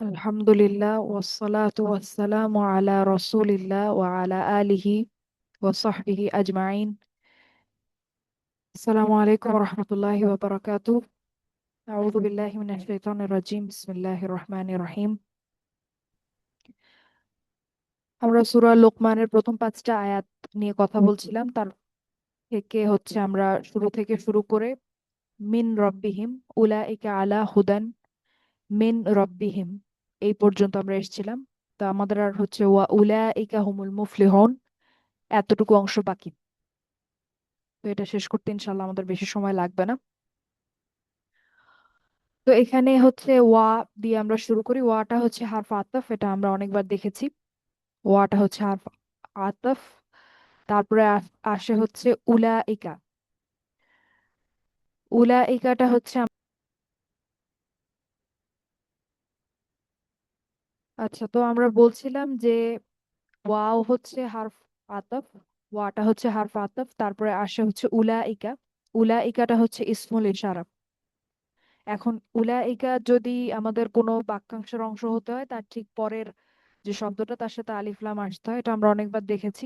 আলহামদুলিল্লাহ, ওয়াসসালাতু ওয়াসসালামু আলা রাসূলিল্লাহ ওয়া আলা আলিহি ওয়া সাহবিহি আজমাইন। আসসালামু আলাইকুম ওয়া রাহমাতুল্লাহি ওয়া বারাকাতুহু আউযু বিল্লাহি মিনাশ শাইতানির রাজিম, বিসমিল্লাহির রহমানির রহিম। আমরা সূরা লোকমানের প্রথম পাঁচটা আয়াত নিয়ে কথা বলছিলাম। তার থেকে হচ্ছে আমরা শুরু থেকে শুরু করে মিন রব্বিহিম, উলাইকা আলা হুদান, মিন রব্বিহিম। এই পর্যন্ত আমরা এসেছিলাম। তো আমাদের আর হচ্ছে ওয়া উলাইকা হুমুল মুফলিহুন, এতটুকু অংশ বাকি। তো এটা শেষ করতে ইনশাল্লাহ আমাদের বেশি সময় লাগবে না। তো এখানে হচ্ছে ওয়া দিয়ে আমরা শুরু করি। ওয়াটা হচ্ছে হারফ আতফ, এটা আমরা অনেকবার দেখেছি। ওয়াটা হচ্ছে হারফ আতফ, তারপরে আসে হচ্ছে উলাইকা। উলাইকাটা হচ্ছে আচ্ছা তো আমরা বলছিলাম যে, ওয়াও হচ্ছে হারফ আতফ, ওয়াটা হচ্ছে হারফ আতফ, তারপরে আসে হচ্ছে উলাইকা, উলাইকাটা হচ্ছে ইসমুল ইশারা। এখন উলাইকা যদি আমাদের কোনো বাক্যাংশের অংশ হতে হয়, তার ঠিক পরের যে শব্দটা, তার সাথে আলিফ লাম আসতে হয়, এটা আমরা অনেকবার দেখেছি।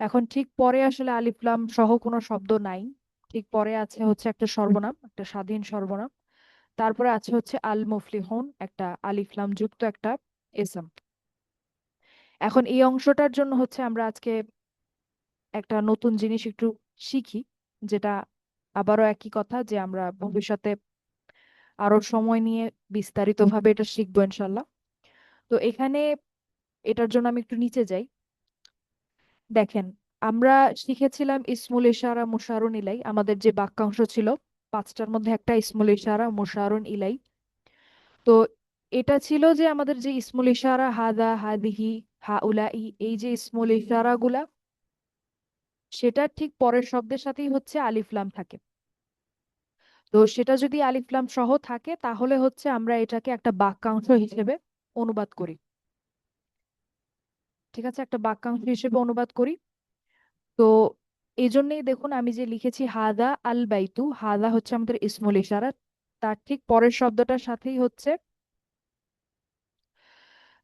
এখন ঠিক পরে আসলে আলিফ লাম সহ কোনো শব্দ নাই, ঠিক পরে আছে হচ্ছে একটা সর্বনাম, একটা স্বাধীন সর্বনাম। তারপরে আছে হচ্ছে আল মুফলিহুন একটা আলিফ লাম যুক্ত একটা ইসম। এখন এই অংশটার জন্য হচ্ছে আমরা আজকে একটা নতুন জিনিস একটু শিখি, যেটা আবারও একই কথা যে আমরা ভবিষ্যতে আরও সময় নিয়ে বিস্তারিতভাবে এটা শিখব ইনশাল্লাহ তো এখানে এটার জন্য আমি একটু নিচে যাই। দেখেন, আমরা শিখেছিলাম ইসমুল ইশারা মুশারুন ইলাই, আমাদের যে বাক্যাংশ ছিল পাঁচটার মধ্যে একটা ইসমুল ইশারা মুশারুন ইলাই। তো এটা ছিল যে আমাদের যে ইসমুল ইশারা, হাদা, হাদিহি, হাউলাই, এই যে ইসমুল ইশারা গুলা সেটার ঠিক পরের শব্দের সাথেই হচ্ছে আলিফলাম থাকে। তো সেটা যদি আলিফলাম সহ থাকে, তাহলে হচ্ছে আমরা এটাকে একটা বাক্যাংশ হিসেবে অনুবাদ করি। ঠিক আছে? একটা বাক্যাংশ হিসেবে অনুবাদ করি। তো এই জন্যই দেখুন আমি যে লিখেছি হাদা আল বাইতু, হাদা হচ্ছে আমাদের ইসমুল ইশারা, তার ঠিক পরের শব্দটার সাথেই হচ্ছে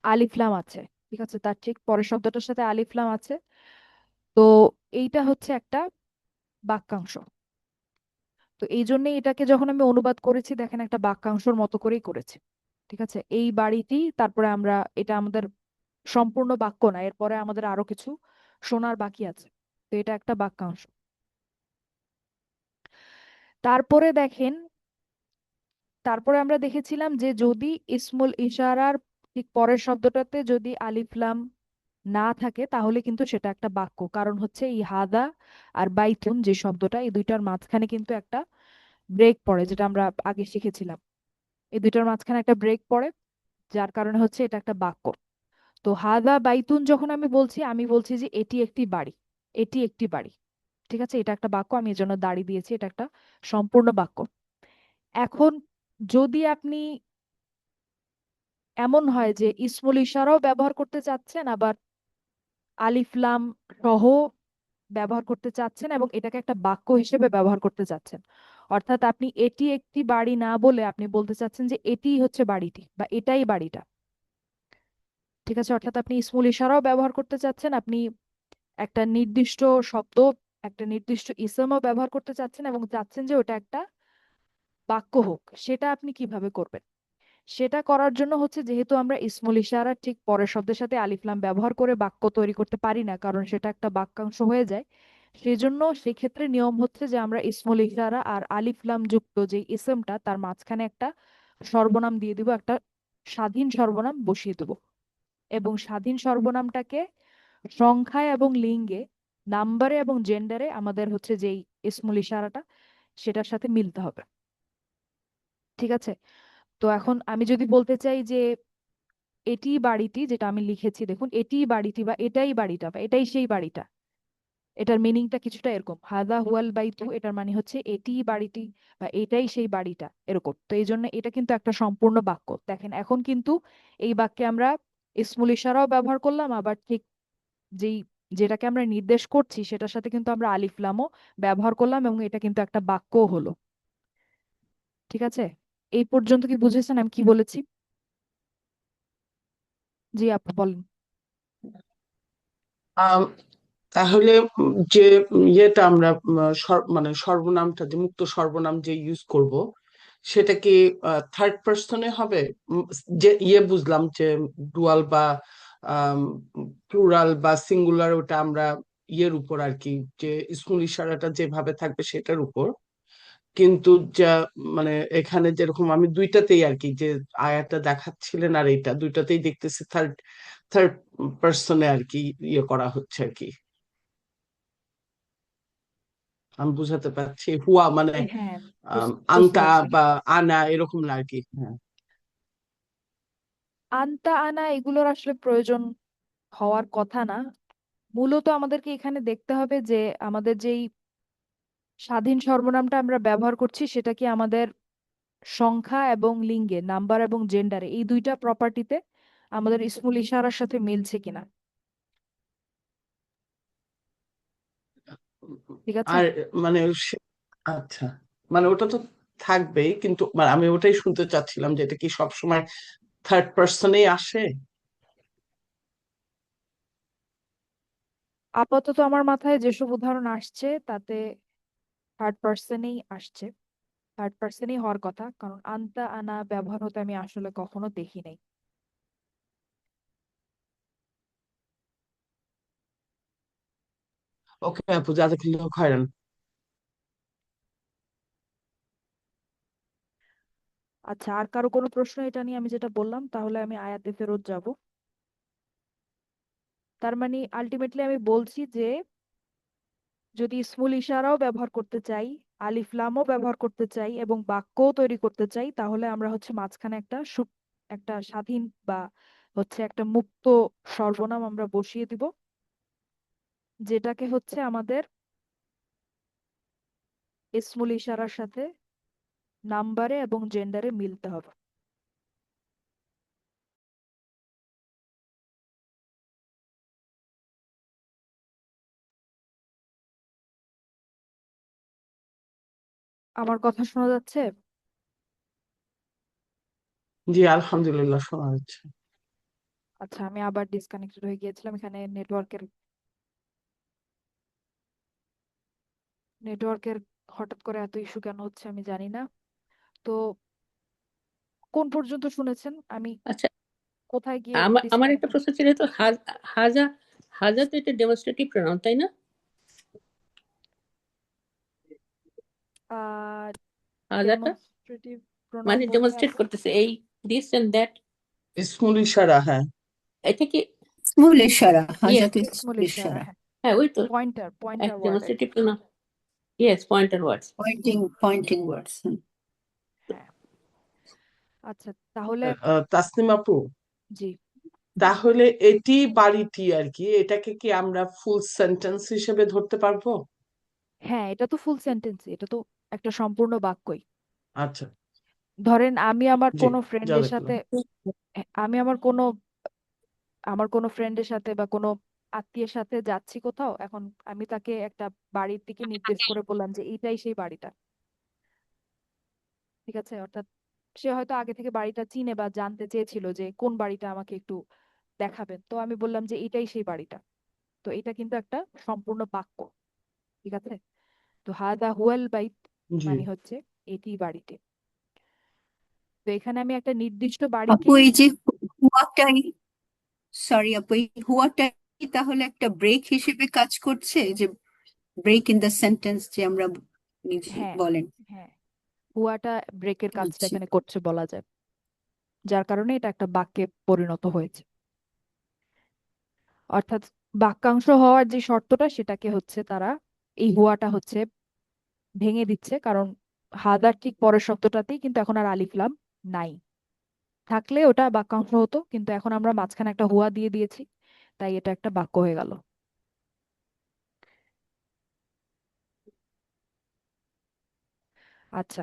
আলিফলাম আছে, ঠিক আছে? তার ঠিক পরের শব্দটার সাথে আলিফলাম আছে। তো এইটা হচ্ছে একটা বাক্যাংশ। তো এই জন্যই এটাকে যখন আমি অনুবাদ করেছি, দেখেন একটা বাক্যাংশের মতো করেই করেছি, ঠিক আছে? এই বাড়িটি তারপরে আমরা, এটা আমাদের সম্পূর্ণ বাক্য না, এরপরে আমাদের আরও কিছু শোনার বাকি আছে। তো এটা একটা বাক্যাংশ। তারপরে দেখেন, তারপরে আমরা দেখেছিলাম যে যদি ইসমুল ইশারার ঠিক পরের শব্দটাতে যদি আলিফ লাম না থাকে, তাহলে কিন্তু সেটা একটা বাক্য। কারণ হচ্ছে এই হাদা আর বাইতুন যে শব্দটা, এই দুইটার মাঝখানে কিন্তু একটা ব্রেক পড়ে, যেটা আমরা আগে শিখেছিলাম। এই দুইটার মাঝখানে একটা ব্রেক পড়ে, যার কারণে হচ্ছে এটা একটা বাক্য। তো হাদা বাইতুন যখন আমি বলছি আমি বলছি যে এটি একটি বাড়ি। এটি একটি বাড়ি। ঠিক আছে? এটা একটা বাক্য, আমি এজন্য দাড়ি দিয়েছি, এটা একটা সম্পূর্ণ বাক্য। এখন যদি আপনি এমন হয় যে ইসমুল ইশারাও ব্যবহার করতে চাচ্ছেন, আবার আলিফলাম সহ ব্যবহার করতে চাচ্ছেন এবং এটাকে একটা বাক্য হিসেবে ব্যবহার করতে চাচ্ছেন, অর্থাৎ আপনি এটি একটি বাড়ি না বলে আপনি বলতে চাচ্ছেন যে এটিই হচ্ছে বাড়িটি বা এটাই বাড়িটা। ঠিক আছে? অর্থাৎ আপনি ইসমুল ইশারাও ব্যবহার করতে চাচ্ছেন, আপনি একটা নির্দিষ্ট শব্দ, একটা নির্দিষ্ট ইসমও ব্যবহার করতে চাচ্ছেন এবং চাচ্ছেন যে ওটা একটা বাক্য হোক, সেটা আপনি কীভাবে করবেন? সেটা করার জন্য হচ্ছে যেহেতু আমরা ইসমুল ইশারা ঠিক পরের শব্দের সাথে আলিফলাম ব্যবহার করে বাক্য তৈরি করতে পারি না, কারণ সেটা একটা বাক্যাংশ হয়ে যায় সেই জন্য সেক্ষেত্রে নিয়ম হচ্ছে যে আমরা ইসমুল ইশারা আর আলিফ লাম যুক্ত যে ইসমটা, তার মাঝখানে একটা সর্বনাম দিয়ে দিব, একটা স্বাধীন সর্বনাম বসিয়ে দেব এবং স্বাধীন সর্বনামটাকে সংখ্যায় এবং লিঙ্গে, নাম্বারে এবং জেন্ডারে আমাদের হচ্ছে যেই ইসমুল ইশারাটা, সেটার সাথে মিলতে হবে। ঠিক আছে? তো এখন আমি যদি বলতে চাই যে এটি বাড়িটি যেটা আমি লিখেছি, দেখুন, এটি বাড়িটি বা এটাই বাড়িটা বা এটাই সেই বাড়িটা, এটার মিনিংটা কিছুটা এরকম। হাদা হুয়াল বাইতু, এটার মানে হচ্ছে এটি বাড়িটি বা এটাই সেই বাড়িটা এরকম। তো এই জন্য এটা কিন্তু একটা সম্পূর্ণ বাক্য। দেখেন, এখন কিন্তু এই বাক্যে আমরা ইসমুল ইশারাও ব্যবহার করলাম, আবার ঠিক যেই, যেটাকে আমরা নির্দেশ করছি সেটার সাথে কিন্তু আমরা আলিফ লামও ব্যবহার করলাম এবং এটা কিন্তু একটা বাক্য হলো। ঠিক আছে? এই পর্যন্ত কি বুঝেছেন? আমি কি বলেছি? জি আপু, বলেন। তাহলে যে ইয়েটা আমরা মানে সর্বনামটা যে মুক্ত সর্বনাম যে ইউজ করব, সেটা কি থার্ড পার্সনে হবে? যে ইয়ে বুঝলাম যে ডুয়াল বা প্লুরাল বা সিঙ্গুলার ওটা আমরা ইয়ের উপর আর কি যে স্মূল ইশারাটা যেভাবে থাকবে সেটার উপর। কিন্তু যা মানে এখানে যেরকম আমি দুইটাতেই আর কি যে আয়াটা দেখাচ্ছিলেন আর এইটা দুইটাতেই দেখতেছি থার্ড থার্ড পার্সনে আর কি ইয়ে করা হচ্ছে আর কি। আমি বুঝাতে পারছি হুয়া মানে হ্যাঁ পারছি। বা আনা এরকম না আর কি হ্যাঁ। আনতা আনা এগুলোর আসলে প্রয়োজন হওয়ার কথা না। মূলত আমাদেরকে এখানে দেখতে হবে যে আমাদের যেই স্বাধীন সর্বনামটা আমরা ব্যবহার করছি সেটা কি আমাদের সংখ্যা এবং লিঙ্গে, নাম্বার এবং জেন্ডারে এই দুইটা প্রপার্টিতে আমাদের ইসমুল ইশারার সাথে মিলছে কিনা। ঠিক আছে? আর মানে আচ্ছা। মানে ওটা তো থাকবেই, কিন্তু মানে আমি ওটাই শুনতে চাচ্ছিলাম যে এটা কি সবসময় থার্ড পার্সনেই আসে? আপাতত আমার মাথায় যেসব উদাহরণ আসছে তাতে থার্ড পার্সনেই আসছে। থার্ড পার্সনই হওয়ার কথা কারণ আনতা আনা ব্যবহার হতে আমি আসলে কখনো দেখি নাই। ওকে আপু জাজাকাল্লাহ খায়রান আচ্ছা আর কারও কোনো প্রশ্ন এটা নিয়ে আমি যেটা বললাম, তাহলে আমি আয়াতে ফেরত যাব। তার মানে আলটিমেটলি আমি বলছি যে, যদি ইসমুল ইশারাও ব্যবহার করতে চাই, আলিফ লামও ব্যবহার করতে চাই এবং বাক্যও তৈরি করতে চাই, তাহলে আমরা হচ্ছে মাঝখানে একটা একটা স্বাধীন বা হচ্ছে একটা মুক্ত সর্বনাম আমরা বসিয়ে দিব, যেটাকে হচ্ছে আমাদের ইসমুল ইশারার সাথে নাম্বারে এবং জেন্ডারে মিলতে হবে। আমার কথা শোনা যাচ্ছে? জি আলহামদুলিল্লাহ শোনা যাচ্ছে। আচ্ছা আমি আবার ডিসকানেক্টেড হয়ে গিয়েছিলাম এখানে নেটওয়ার্কের নেটওয়ার্কের হঠাৎ করে এত ইস্যু কেন হচ্ছে আমি জানি না। তো কোন পর্যন্ত শুনেছেন? আমি আচ্ছা কোথায় গিয়ে আমার আমার একটা প্রশ্ন ছিল তো হাজ- হাজা হাজা তো এটা ডেমনস্ট্রেটিভ প্রোনাউন তাই না? আহ হাজাটা? ডেমনস্ট্রেটিভ প্রোনাউন মানে ডেমনস্ট্রেট করতেছে এই দিস এন্ড দ্যাট স্মূল ইশারা হ্যাঁ। এটা কি? স্মল ইশারা ইয়েস হাজাতে ইসমুল ইশারা ইশারা হ্যাঁ। হ্যাঁ ওই তো। Pointer pointer word demonstrative pronoun yes pointer words pointing pointing words হ্যাঁ আচ্ছা তাহলে আহ, তাসনিম আপু। জি। তাহলে এটি বাড়িটি আর কি এটাকে কি আমরা ফুল সেন্টেন্স হিসেবে ধরতে পারব? হ্যাঁ এটা তো ফুল সেন্টেন্স এটা তো একটা সম্পূর্ণ বাক্যই। আচ্ছা। ধরেন আমি আমার জি কোনো ফ্রেন্ডের সাথে জাজাকাল্লাহ আমি আমার কোনো আমার কোনো ফ্রেন্ডের সাথে বা কোনো আত্মীয়ের সাথে যাচ্ছি কোথাও এখন আমি তাকে একটা বাড়ির দিকে নির্দেশ করে বললাম যে এইটাই সেই বাড়িটা। ঠিক আছে? অর্থাৎ সে হয়তো আগে থেকে বাড়িটা চিনে বা জানতে চেয়েছিল যে কোন বাড়িটা আমাকে একটু দেখাবেন। তো আমি বললাম যে এটাই সেই বাড়িটা। তো এটা কিন্তু একটা সম্পূর্ণ বাক্য ঠিক আছে? তো হাদা হুয়াল বাইত জি। মানে হচ্ছে এটি বাড়িটি। তো এখানে আমি একটা নির্দিষ্ট আপু বাড়িকে এই যে হুয়াটাই সরি আপু এই হুয়াটাই তাহলে একটা ব্রেক হিসেবে কাজ করছে? যে ব্রেক ইন দ্য সেন্টেন্স যে আমরা নিজে হ্যাঁ বলেন। হ্যাঁ। হুয়াটা ব্রেকের কাজটা এখানে করছে বলা যায়। যার কারণে এটা একটা বাক্যে পরিণত হয়েছে। অর্থাৎ বাক্যাংশ হওয়ার যে শর্তটা সেটাকে হচ্ছে তারা এই হুয়াটা হচ্ছে ভেঙে দিচ্ছে। কারণ হাদার ঠিক পরের শব্দটাতেই কিন্তু এখন আর আলিফ লাম নাই। থাকলে ওটা বাক্যাংশ হতো কিন্তু এখন আমরা মাঝখানে একটা হুয়া দিয়ে দিয়েছি তাই এটা একটা বাক্য হয়ে গেল। আচ্ছা।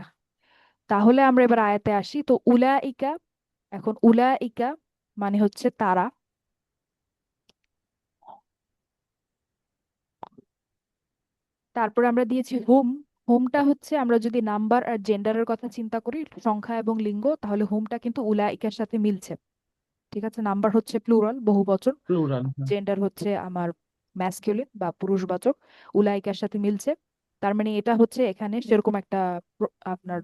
তাহলে আমরা এবার আয়াতে আসি। তো উলা উলাইকা এখন উলাইকা মানে হচ্ছে তারা। তারপরে আমরা দিয়েছি হোম। হোমটা হচ্ছে আমরা যদি নাম্বার আর জেন্ডারের কথা চিন্তা করি সংখ্যা এবং লিঙ্গ তাহলে হোমটা কিন্তু উলা উলাইকার সাথে মিলছে। ঠিক আছে? নাম্বার হচ্ছে প্লুরাল বহুবচন প্লুরাল জেন্ডার হচ্ছে আমার ম্যাসকিউলিন বা পুরুষবাচক উলাইকার সাথে মিলছে। তার মানে এটা হচ্ছে এখানে সেরকম একটা আপনার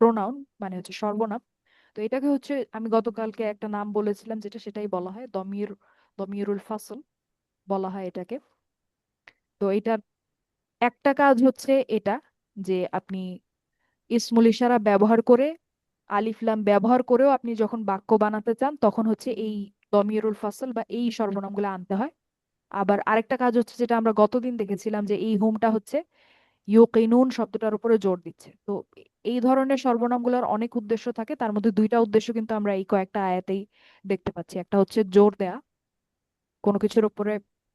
প্রোনাউন মানে হচ্ছে সর্বনাম। তো এটাকে হচ্ছে আমি গতকালকে একটা নাম বলেছিলাম যেটা সেটাই বলা হয়, দমির, দমিরুল ফাসল বলা হয় এটাকে। তো এটার একটা কাজ হচ্ছে এটা যে আপনি ইসমুল ইশারা ব্যবহার করে, আলিফ লাম ব্যবহার করেও আপনি যখন বাক্য বানাতে চান, তখন হচ্ছে এই দমিরুল ফাসল বা এই সর্বনামগুলো আনতে হয়। আবার আরেকটা কাজ হচ্ছে যেটা আমরা গতদিন দেখেছিলাম যে এই হোমটা হচ্ছে ইউকিনুন শব্দটার উপরে জোর দিচ্ছে। তো এই ধরনের সর্বনামগুলোর অনেক উদ্দেশ্য থাকে, তার মধ্যে দুইটা উদ্দেশ্য কিন্তু আমরা এই কয়েকটা আয়াতেই দেখতে পাচ্ছি। একটা হচ্ছে জোর দেয়া, কোনো কিছুর উপরে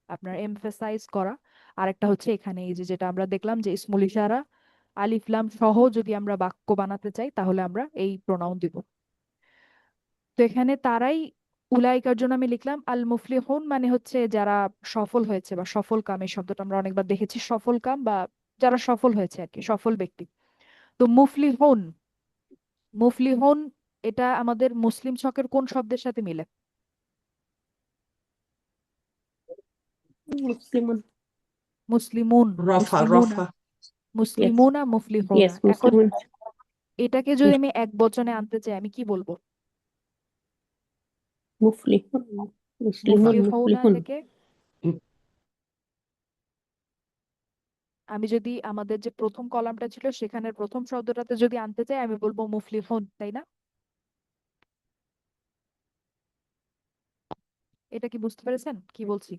আপনার এমফেসাইজ করা। আর একটা হচ্ছে এখানে এই যে যেটা আমরা দেখলাম যে ইসমুল ইশারা, আলিফ, লাম সহ যদি আমরা বাক্য বানাতে চাই, তাহলে আমরা এই প্রোনাউন দিব। তো এখানে তারাই উলাইকার জন্য আমি লিখলাম, আল মুফলি মুফলিহুন মানে হচ্ছে যারা সফল হয়েছে বা সফল কাম, এই শব্দটা আমরা অনেকবার দেখেছি, সফল কাম বা যারা সফল হয়েছে আর কি সফল ব্যক্তি। তো মুফলি হন মুফলিহুন মুফলিহুন এটা আমাদের মুসলিম ছকের কোন শব্দের সাথে মিলে? মুসলিমুন। মুসলিমুন রফা মুসলিমুনা। রফা। মুসলিমুনা মুফলিহুনা। এখন এটাকে যদি আমি এক বচনে আনতে চাই আমি কি বলব? মুফলিহুন মুসলিমুন মুফলিহুন। থেকে আমি যদি আমাদের যে প্রথম কলামটা ছিল, সেখানের প্রথম শব্দটাতে যদি আনতে চাই, আমি বলব মুফলিহুন, তাই না? এটা কি বুঝতে পেরেছেন? কি বলছি?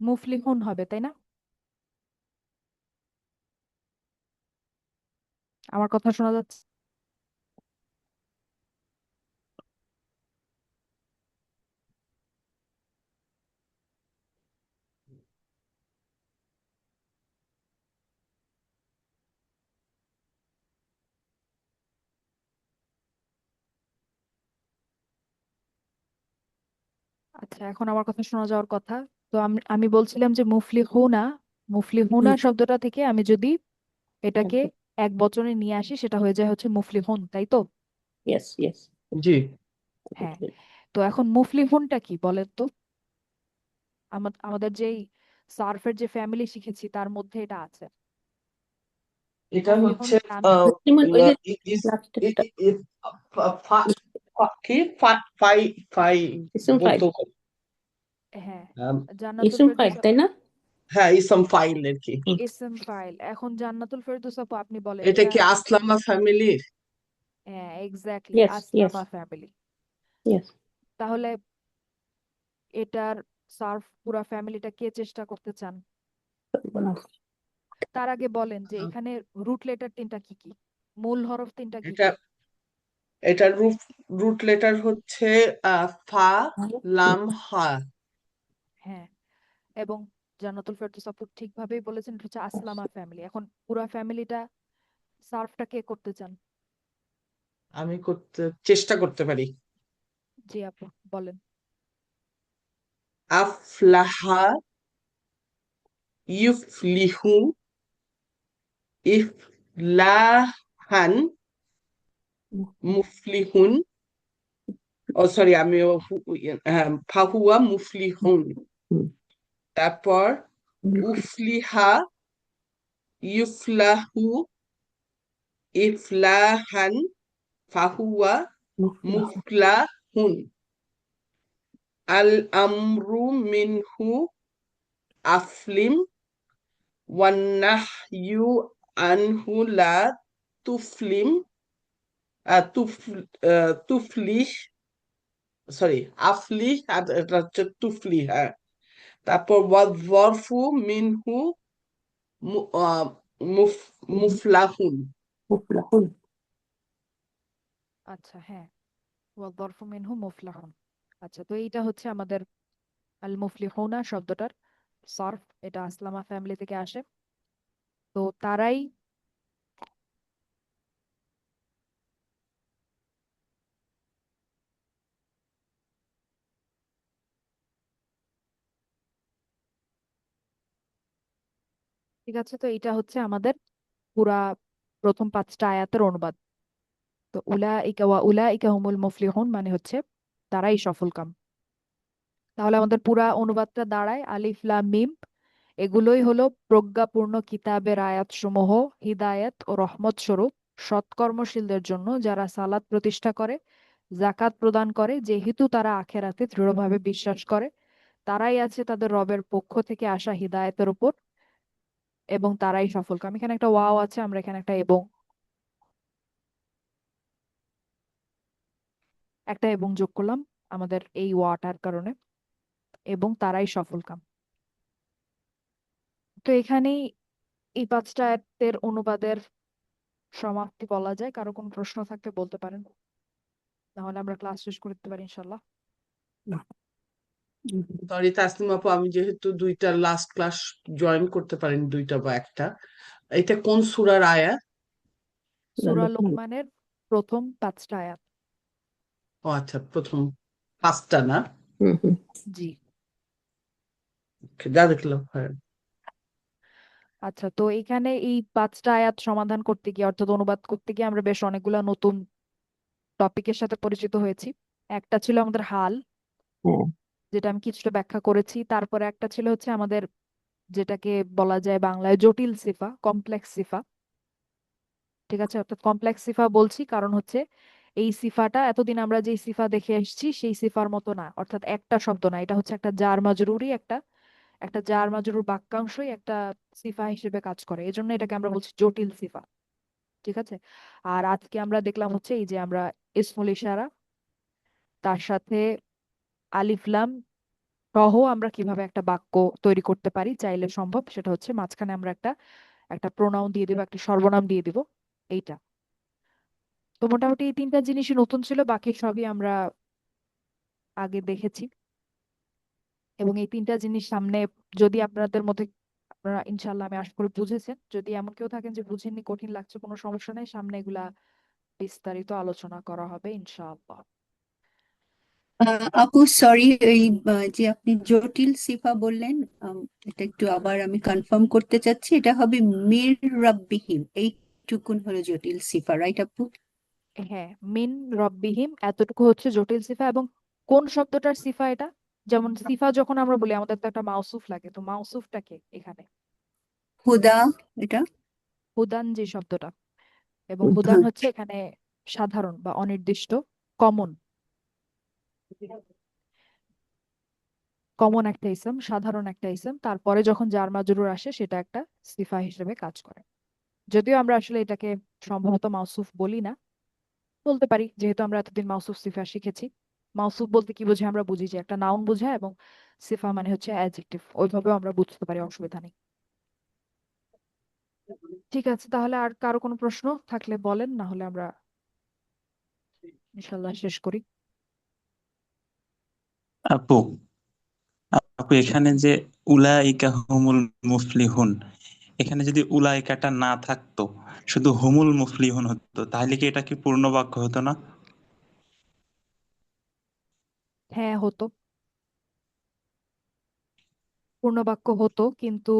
মুফলিহুন হবে, তাই না? আমার কথা শোনা যাচ্ছে? আচ্ছা এখন আমার কথা শোনা যাওয়ার কথা। তো আমি আমি বলছিলাম যে মুফলিহুনা মুফলিহুনা শব্দটা থেকে আমি যদি এটাকে এক বচনে নিয়ে আসি সেটা হয়ে যায় হচ্ছে মুফলিহুন তাই তো? ইয়েস ইয়েস জি। হ্যাঁ তো এখন মুফলিহুনটা কি বলেন তো? আমা- আমাদের যেই সার্ফের যে ফ্যামিলি শিখেছি তার মধ্যে এটা আছে। এটা মুফলিহুন হচ্ছে কান আহ, মুসলিমুন ওই যে ই- ইস- লাস্টেরটা ই- ই- ফা- ফা- ফা- কি? ফা- ফাই ফাই ইসম ফাইল বলতেও পারি। হ্যাঁ জান্নাতুল ইসম ফাইল ফেরদৌস তাই না? হ্যাঁ ইসম ফাইল আর কি। ইসম ফাইল এখন জান্নাতুল ফেরদৌস আপু আপনি বলেন এটা এটা কি আসলামা ফ্যামিলির হ্যাঁ এক্স্যাক্টলি ইয়েস ইয়েস আসলামা ফ্যামিলি। ইয়েস তাহলে এটার সার্ফ পুরা ফ্যামিলিটা কে চেষ্টা করতে চান? তার আগে বলেন যে এখানে রুট লেটার তিনটা কি কি? মূল হরফ তিনটা কি এটা কি রুট রুট লেটার হচ্ছে আহ, ফা লাম হা। হ্যাঁ এবং জান্নাতুল ফেরদৌস আপু ঠিকভাবেই বলেছেন এটা হচ্ছে আসলামা ফ্যামিলি এখন পুরা ফ্যামিলিটা সার্ফটা কে করতে চান? আমি করতে চেষ্টা করতে পারি। জি আপু বলেন। আফলাহা ইউফলিহু ইফলাহান মুফলিহুন। ও সরি আমি হ্যাঁ, ফাহুয়া মুফলিহুন। তারপর উফলিহা ইউফলাহু ইফলাহান ফাহুয়া মুফলাহুন। আল আমরু মিনহু আফলিম ওয়ান্নাহয়ু আনহু লা তুফলিম আহ, তুফ আহ, তুফলিহ সরি আফলিহ আর এটা হচ্ছে তুফলিহ। হ্যাঁ তারপর ওয়াযরফু মিনহু মুফলাহুন। মুফলাহুন। আচ্ছা হ্যাঁ। ওয়াযরফু মিনহু মুফলাহুন। আচ্ছা তো এইটা হচ্ছে আমাদের আল মুফলিহুনা শব্দটার সার্ফ। এটা আসলামা ফ্যামিলি থেকে আসে। তো তারাই ঠিক আছে? তো এটা হচ্ছে আমাদের পুরা প্রথম পাঁচটা আয়াতের অনুবাদ। তো উলাইকা ওয়া উলাইকা হুমুল মুফলিহুন মানে হচ্ছে তারাই সফলকাম তাহলে আমাদের পুরা অনুবাদটা দাঁড়ায়, আলিফ, লাম, মিম। এগুলোই হলো প্রজ্ঞাপূর্ণ কিতাবের আয়াতসমূহ, হিদায়াত ও রহমত স্বরূপ সৎকর্মশীলদের জন্য যারা সালাত প্রতিষ্ঠা করে জাকাত প্রদান করে, যেহেতু তারা আখেরাতে দৃঢ়ভাবে বিশ্বাস করে, তারাই আছে তাদের রবের পক্ষ থেকে আসা হিদায়াতের উপর। এবং তারাই সফল। সফলকাম এখানে একটা ওয়াও আছে, আমরা এখানে একটা এবং। একটা এবং যোগ করলাম আমাদের এই ওয়াটার কারণে। এবং তারাই সফলকাম তো এখানেই এই পাঁচটা অনুবাদের সমাপ্তি বলা যায়। কারও কোনো প্রশ্ন থাকলে বলতে পারেন। তাহলে আমরা ক্লাস শেষ করতে পারি ইনশাল্লাহ সরি তাসনিম আপু আমি যেহেতু দুইটা লাস্ট ক্লাস জয়েন করতে পারিনি দুইটা বা একটা। এটা কোন সূরার আয়া সূরা লোকমানের প্রথম পাঁচটা আয়াত। ও আচ্ছা প্রথম পাঁচটা না? জি। জাজাকাল্লাহ খায়ের আচ্ছা তো এখানে এই পাঁচটা আয়াত সমাধান করতে গিয়ে অর্থাৎ অনুবাদ করতে গিয়ে আমরা বেশ অনেকগুলা নতুন টপিকের সাথে পরিচিত হয়েছি। একটা ছিল আমাদের হাল। হ্যাঁ যেটা আমি কিছুটা ব্যাখ্যা করেছি। তারপরে একটা ছিল হচ্ছে আমাদের যেটাকে বলা যায় বাংলায় জটিল সিফা কমপ্লেক্স সিফা। ঠিক আছে? অর্থাৎ কমপ্লেক্স সিফা বলছি কারণ হচ্ছে এই সিফাটা এতদিন আমরা যে সিফা দেখে এসেছি সেই সিফার মতো না। অর্থাৎ একটা শব্দ না। এটা হচ্ছে একটা জার মাজরুরি একটা একটা জার মাজরুর বাক্যাংশই একটা সিফা হিসেবে কাজ করে। এই জন্য এটাকে আমরা বলছি জটিল সিফা। ঠিক আছে? আর আজকে আমরা দেখলাম হচ্ছে এই যে আমরা ইসমুল ইশারা, তার সাথে আলিফ লাম সহ আমরা কীভাবে একটা বাক্য তৈরি করতে পারি চাইলে সম্ভব, সেটা হচ্ছে মাঝখানে আমরা একটা একটা প্রোনাউন দিয়ে দিব, একটা সর্বনাম দিয়ে দিব, এইটা। তো মোটামুটি এই তিনটা জিনিসই নতুন ছিল, বাকি সবই আমরা আগে দেখেছি। এবং এই তিনটা জিনিস সামনে যদি আপনাদের মধ্যে, আপনারা ইনশাল্লাহ আমি আশা করি বুঝেছেন। যদি এমন কেউ থাকেন যে বুঝেননি, কঠিন লাগছে, কোনো সমস্যা নেই, সামনে এগুলা বিস্তারিত আলোচনা করা হবে ইনশাআল্লাহ। আপু সরি এই যে আপনি জটিল সিফা বললেন এটা একটু আবার আমি কনফার্ম করতে চাচ্ছি এটা হবে মির রাব্বিহিম এইটুকুন হলো জটিল সিফা রাইট আপু? হ্যাঁ মিন রব্বিহিম এতটুকু হচ্ছে জটিল সিফা এবং কোন শব্দটার সিফা এটা? যেমন সিফা যখন আমরা বলি আমাদের তো একটা মাউসুফ লাগে তো মাউসুফটা কে এখানে? হুদা এটা? হুদান যে শব্দটা এবং হুদান। হুদান হচ্ছে এখানে সাধারণ বা অনির্দিষ্ট কমন কমন একটা ইসম সাধারণ একটা ইসম তারপরে যখন জার মাজরুর আসে, সেটা একটা সিফা হিসেবে কাজ করে। যদিও আমরা আসলে এটাকে সম্ভবত মাউসুফ বলি না, বলতে পারি, যেহেতু আমরা এতদিন মাউসুফ সিফা শিখেছি। মাউসুফ বলতে কি বোঝায় আমরা বুঝি যে একটা নাউন বোঝায় এবং সিফা মানে হচ্ছে অ্যাডজেক্টিভ ওইভাবেও আমরা বুঝতে পারি, অসুবিধা নেই। ঠিক আছে, তাহলে আর কারও কোনো প্রশ্ন থাকলে বলেন, না হলে আমরা ইনশাল্লাহ শেষ করি। আপু আপু, এখানে যে উলাইকা হুমুল মুফলিহুন, এখানে যদি উলাইকাটা না থাকতো, শুধু হুমুল মুফলিহুন হতো, তাহলে কি এটা কি পূর্ণ বাক্য হতো না? হ্যাঁ হতো। পূর্ণবাক্য হতো, কিন্তু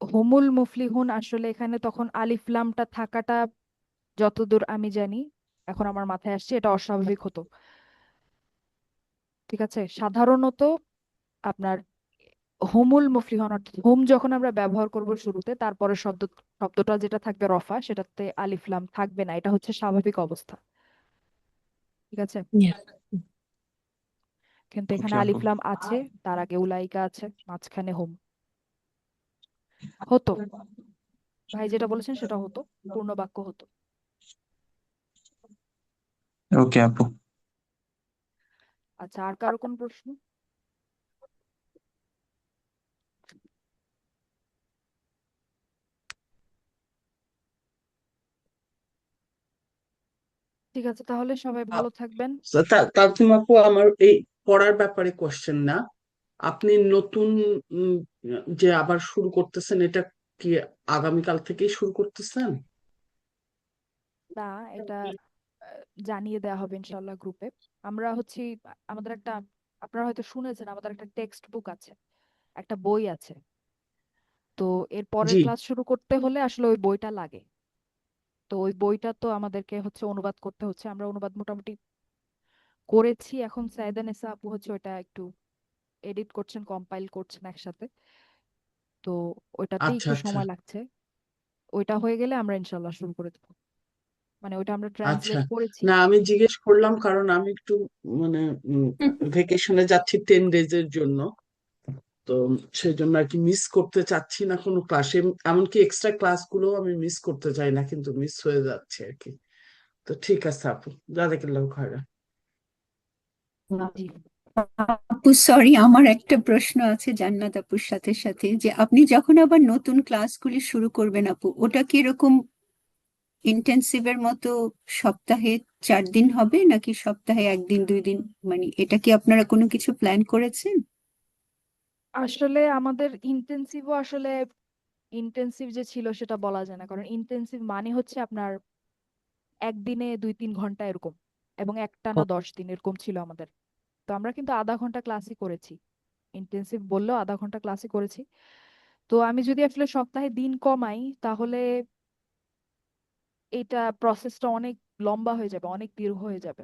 হুমুল মুফলিহুন আসলে এখানে তখন আলিফ লামটা থাকাটা যতদূর আমি জানি, এখন আমার মাথায় আসছে, এটা অস্বাভাবিক হতো। ঠিক আছে? সাধারণত আপনার হুমুল মুফলিহুন অর্থাৎ হোম যখন আমরা ব্যবহার করব শুরুতে তারপরে শব্দ শব্দটা যেটা থাকবে রফা সেটাতে আলিফলাম থাকবে না। এটা হচ্ছে স্বাভাবিক অবস্থা। ঠিক আছে? কিন্তু এখানে ওকে আপু আলিফ লাম আছে তার আগে উলাইকা আছে মাঝখানে হোম। হতো। ভাই যেটা বলেছেন সেটা হতো পূর্ণ বাক্য হতো। ওকে আপু। আচ্ছা আর কারও কোন প্রশ্ন? ঠিক আছে তাহলে সবাই ভালো থাকবেন। তাসনিম আপু আমার এই পড়ার ব্যাপারে কোশ্চেন না। আপনি নতুন যে আবার শুরু করতেছেন এটা কি আগামীকাল থেকেই শুরু করতেছেন? না এটা জানিয়ে দেওয়া হবে ইনশাল্লাহ গ্রুপে আমরা হচ্ছে আমাদের একটা আপনারা হয়তো শুনেছেন আমাদের একটা টেক্সট বুক আছে একটা বই আছে। তো এর পরের ক্লাস শুরু করতে হলে আসলে ওই বইটা লাগে। তো ওই বইটা তো আমাদেরকে হচ্ছে অনুবাদ করতে হচ্ছে আমরা অনুবাদ মোটামুটি করেছি। এখন সাইদা নেসা আপু হচ্ছে ওটা একটু এডিট করছেন কম্পাইল করছেন একসাথে। তো ওইটাতে আচ্ছা একটু আচ্ছা। সময় লাগছে। ওইটা হয়ে গেলে আমরা ইনশাল্লাহ শুরু করে দেবো। মানে ওইটা আমরা আচ্ছা। ট্রান্সলেট করেছি। না আমি জিজ্ঞেস করলাম কারণ আমি একটু মানে ভেকেশনে যাচ্ছি টেন ডেজ এর জন্য। তো সেই জন্য আর কি মিস করতে চাচ্ছি না কোনো ক্লাসে এমনকি এক্সট্রা ক্লাসগুলো আমি মিস করতে চাই না কিন্তু মিস হয়ে যাচ্ছে আর কি। তো ঠিক আছে আপু জাজাকাল্লাহ খায়রা জি। আপু সরি আমার একটা প্রশ্ন আছে জান্নাত আপুর সাথে সাথে যে আপনি যখন আবার নতুন ক্লাসগুলি শুরু করবেন আপু ওটা কি এরকম ইন্টেন্সিভের মতো সপ্তাহে চার দিন হবে নাকি সপ্তাহে একদিন দুই দিন? মানে এটা কি আপনারা কোনো কিছু প্ল্যান করেছেন? আসলে আমাদের ইন্টেন্সিভও আসলে ইন্টেন্সিভ যে ছিল সেটা বলা যায় না। কারণ ইন্টেন্সিভ মানে হচ্ছে আপনার একদিনে দুই তিন ঘণ্টা এরকম এবং একটানা দশ দিন এরকম ছিল আমাদের। তো আমরা কিন্তু আধা ঘণ্টা ক্লাসই করেছি। ইন্টেন্সিভ বললেও আধা ঘণ্টা ক্লাসই করেছি। তো আমি যদি আসলে সপ্তাহে দিন কমাই তাহলে এটা প্রসেসটা অনেক লম্বা হয়ে যাবে অনেক দীর্ঘ হয়ে যাবে।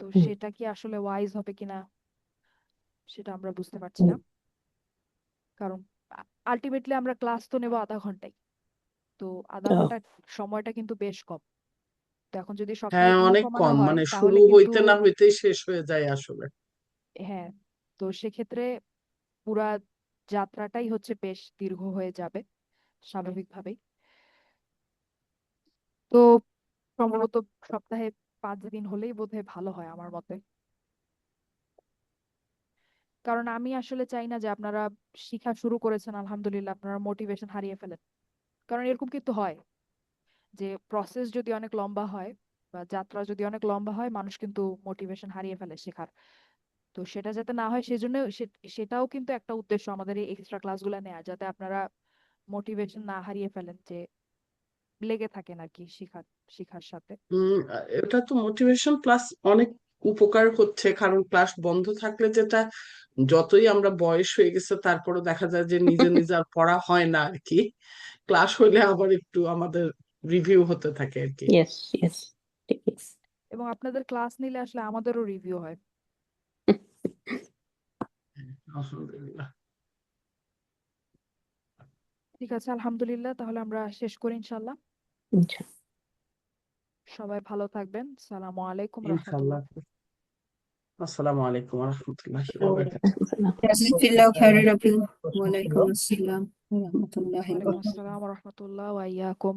তো হুম। সেটা কি আসলে ওয়াইজ হবে কিনা সেটা আমরা বুঝতে পারছি না। কারণ আলটিমেটলি আমরা ক্লাস তো নেব আধা ঘন্টায়। তো আধা আহ, ঘণ্টা সময়টা কিন্তু বেশ কম। তো এখন যদি সপ্তাহে হ্যাঁ অনেক কমানো কম হয় মানে তাহলে শুরু কিন্তু হইতে না হইতেই শেষ হয়ে যায় আসলে। হ্যাঁ তো সেক্ষেত্রে পুরা যাত্রাটাই হচ্ছে বেশ দীর্ঘ হয়ে যাবে স্বাভাবিকভাবেই। তো সম্ভবত সপ্তাহে পাঁচ দিন হলেই বোধহয় ভালো হয় আমার মতে। কারণ আমি আসলে চাই না যে আপনারা শিখা শুরু করেছেন, আলহামদুলিল্লাহ, আপনারা মোটিভেশন হারিয়ে ফেলেন। কারণ এরকম কিন্তু হয় যে প্রসেস যদি অনেক লম্বা হয় বা যাত্রা যদি অনেক লম্বা হয়, মানুষ কিন্তু মোটিভেশন হারিয়ে ফেলে শেখার। তো সেটা যাতে না হয় সেজন্য সেটাও কিন্তু একটা উদ্দেশ্য আমাদের এই এক্সট্রা ক্লাসগুলো নেওয়া যাতে আপনারা মোটিভেশন না হারিয়ে ফেলেন যে লেগে থাকেন আর কি শিখার শিখার সাথে এটা তো মোটিভেশন প্লাস অনেক উপকার হচ্ছে কারণ ক্লাস বন্ধ থাকলে যেটা যতই আমরা বয়স হয়ে গেছে তারপরে দেখা যায় যে নিজে নিজে আর পড়া হয় না আর কি ক্লাস হইলে আবার একটু আমাদের রিভিউ হতে থাকে আর কি এবং আপনাদের ক্লাস নিলে আসলে আমাদেরও রিভিউ হয়। আলহামদুলিল্লাহ। ঠিক আছে আলহামদুলিল্লাহ তাহলে আমরা শেষ করি ইনশাল্লাহ ইনশাআল্লাহ। সবাই ভালো থাকবেন। সালামু আলাইকুম ইনশাআল্লাহ। আসসালামু আলাইকুম রহমতুল্লাহি ওয়া বারাকাতুহু। জাজাকাল্লাহ আসসালাম। ওয়া রাহমাতুল্লাহি ওয়া ওয়ালাইকুম আসসালাম রহমতুল্লাহ ওয়া ইয়াকুম।